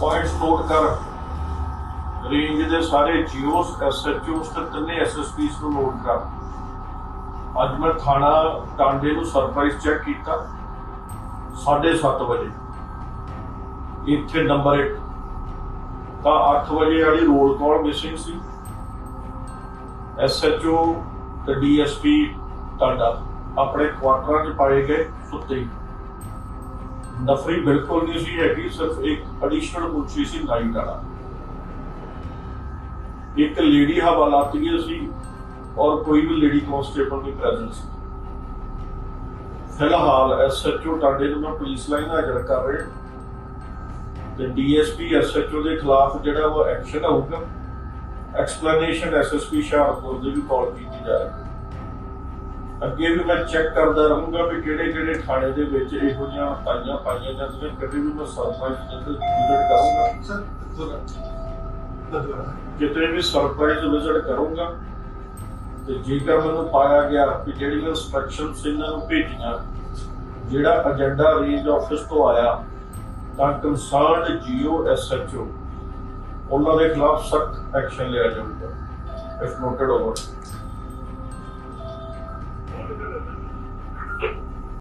Points note ਕਰ। Range ਦੇ ਸਾਰੇ ਜੀਓਸ ਐਸਐਚਓਸ ਤੇ ਤਿੰਨੇ ਐਸਐਸਪੀਸ ਨੂੰ ਨੋਟ ਕਰ। ਅੱਜ ਮੈਂ ਥਾਣਾ ਟਾਂਡੇ ਨੂੰ ਸਰਪ੍ਰਾਈਜ਼ ਚੈੱਕ ਕੀਤਾ 7:30 ਵਜੇ। ਇੱਥੇ ਨੰਬਰ 1 ਤਾਂ 8 ਵਜੇ ਵਾਲੀ ਰੋਲ ਕਾਲ ਮਿਸਿੰਗ ਸੀ। ਐਸਐਚਓ ਤੇ ਡੀਐਸਪੀ ਟਾਂਡਾ ਆਪਣੇ ਕੁਆਟਰਾਂ 'ਚ ਪਾਏ ਗਏ ਸੁੱਤੇ ਨਫਰੀ ਬਿਲਕੁਲ ਨਹੀਂ ਸੀ ਹੈਗੀ, ਸਿਰਫ ਇੱਕ ਐਡੀਸ਼ਨਲ ਮੁੱਛੀ ਸੀ ਨਾਈਟ ਵਾਲਾ ਇੱਕ ਲੇਡੀ ਹਵਾਲਾਤੀਆ ਸੀ ਔਰ ਕੋਈ ਵੀ ਲੇਡੀ ਕਾਂਸਟੇਬਲ ਦੀ ਪ੍ਰੈਜ਼ੈਂਸ ਸੀ। ਫਿਲਹਾਲ ਐਸਐਚਓ ਟਾਂਡੇ ਨੂੰ ਮੈਂ ਪੁਲਿਸ ਲਾਈਨ ਹਾਜ਼ਰ ਕਰ ਰਿਹਾ। ਤੇ ਡੀਐਸਪੀ ਐਸਐਚਓ ਦੇ ਖਿਲਾਫ ਜਿਹੜਾ ਉਹ ਐਕਸ਼ਨ ਹੋਊਗਾ ਐਕਸਪਲੇਨੇਸ਼ਨ ਐਸਐਸਪੀ ਸ਼ਾਹਪੁਰ ਦੀ ਵੀ ਕਾਲ ਕੀਤੀ ਜਾ ਰਹੀ ਹੈ। ਅੱਗੇ ਵੀ ਮੈਂ ਚੈੱਕ ਕਰਦਾ ਰਹੂੰਗਾ ਵੀ ਕਿਹੜੇ ਕਿਹੜੇ ਥਾਣੇ ਦੇ ਵਿੱਚ ਇਹੋ ਜਿਹੀਆਂ ਤਾਈਆਂ ਪਾਈਆਂ ਜਾਂਦੀਆਂ ਕਦੇ ਵੀ ਮੈਂ ਸਰਪ੍ਰਾਈਜ਼ ਵਿਜ਼ਿਟ ਕਰੂੰਗਾ। ਸਰ ਕਿਤੇ ਵੀ ਸਰਪ੍ਰਾਈਜ਼ ਵਿਜ਼ਿਟ ਕਰੂੰਗਾ ਤੇ ਜੇਕਰ ਮੈਨੂੰ ਪਾਇਆ ਗਿਆ ਕਿ ਜਿਹੜੀਆਂ ਇਨਸਟਰਕਸ਼ਨਸ ਇਹਨਾਂ ਨੂੰ ਭੇਜੀਆਂ ਜਿਹੜਾ ਏਜੰਡਾ ਰੇਂਜ ਆਫਿਸ ਤੋਂ ਆਇਆ ਤਾਂ ਕੰਸਰਨਡ ਜੀਓ ਐਸਐਚਓ ਉਹਨਾਂ ਦੇ ਖਿਲਾਫ ਸਖਤ ਐਕਸ਼ਨ ਲਿਆ ਜਾਊਗਾ if noted over Thank you.